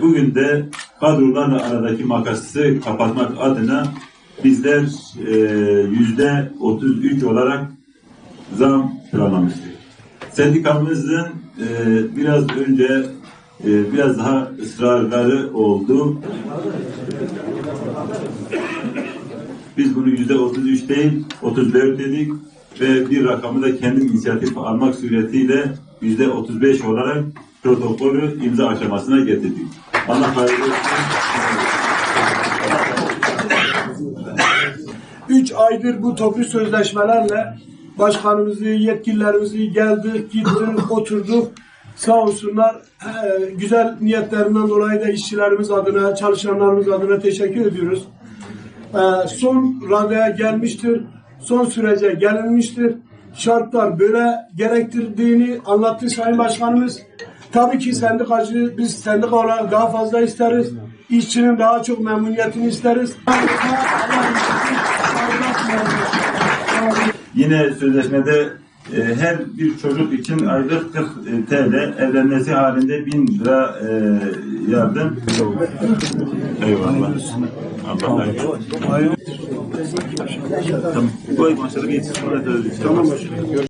bugün de kadrolarla aradaki makası kapatmak adına bizler e, yüzde 33 olarak zam planlamıştık. Sendikamızın e, biraz önce e, biraz daha ısrarları oldu. Biz bunu yüzde 33 değil 34 dedik ve bir rakamı da kendi inisiyatif almak suretiyle yüzde 35 olarak protokolü imza aşamasına getirdik. Allah hayırlı. Üç aydır bu toplu sözleşmelerle başkanımızı, yetkililerimizi geldik, gittik, oturduk. Sağ olsunlar. Güzel niyetlerinden dolayı da işçilerimiz adına, çalışanlarımız adına teşekkür ediyoruz. Ee, son raddeye gelmiştir. Son sürece gelinmiştir. Şartlar böyle gerektirdiğini anlattı Sayın Başkanımız. Tabii ki sendikacı, biz sendika olarak daha fazla isteriz. İşçinin daha çok memnuniyetini isteriz. Yine sözleşmede e, her bir çocuk için aylık 40 TL, evlenmesi halinde 1000 lira e, yardım. Eyvallah. Allah hayırlı olsun. Tamam. Koy başarı geçsin. Tamam başarı.